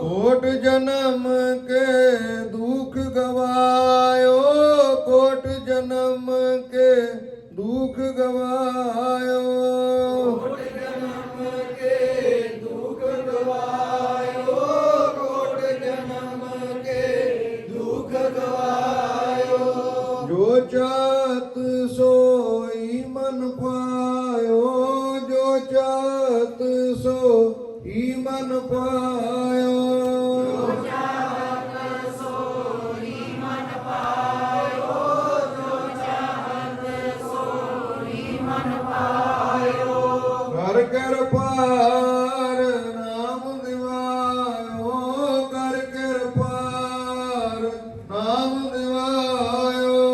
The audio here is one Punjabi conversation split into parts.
ਕੋਟ ਜਨਮ ਕੇ ਦੁਖ ਗਵਾਇਓ ਕੋਟ ਜਨਮ ਕੇ ਦੁਖ ਗਵਾਇਓ। ਜੋ ਚਾਤ ਸੋਈ ਮਨ ਪਾਇਓ ਜੋ ਚਾਤ ਸੋਈ ਮਨ ਪਾਇਓ ਕਰ ਕਰ ਪਾਰ ਨਾਮ ਦਿਵਾਇਓ ਕਰ ਕਰ ਪਾਰ ਨਾਮ ਦਿਵਾਇਓ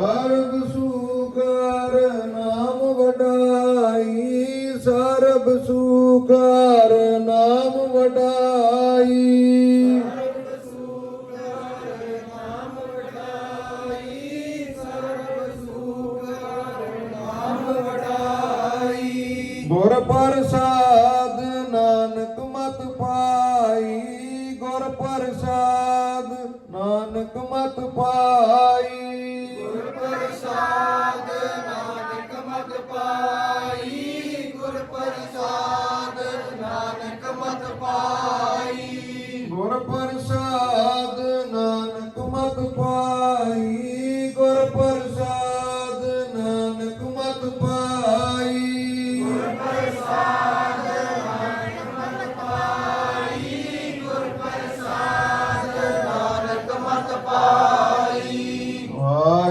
ਸਰਬ ਸੁਖਰ ਨਾਮ ਵਡਾਈ ਸਰਬ ਸੁਖਰ ਨਾਮ ਵਡਾਈ। ਗੁਰ ਪ੍ਰਸਾਦ ਨਾਨਕ ਮਤ ਪਾਈ। ਗੁਰ ਪ੍ਰਸਾਦ ਨਾਨਕ ਮਤ ਪਾਈ। ਗੁਰ ਪ੍ਰਸਾਦ ਨਾਨਕ ਮਤ ਪਾਈ। ਗੁਰ ਪ੍ਰਸਾਦ ਨਾਨਕ ਮਤ ਪਾਈ। ਗੁਰ ਪ੍ਰਸਾਦ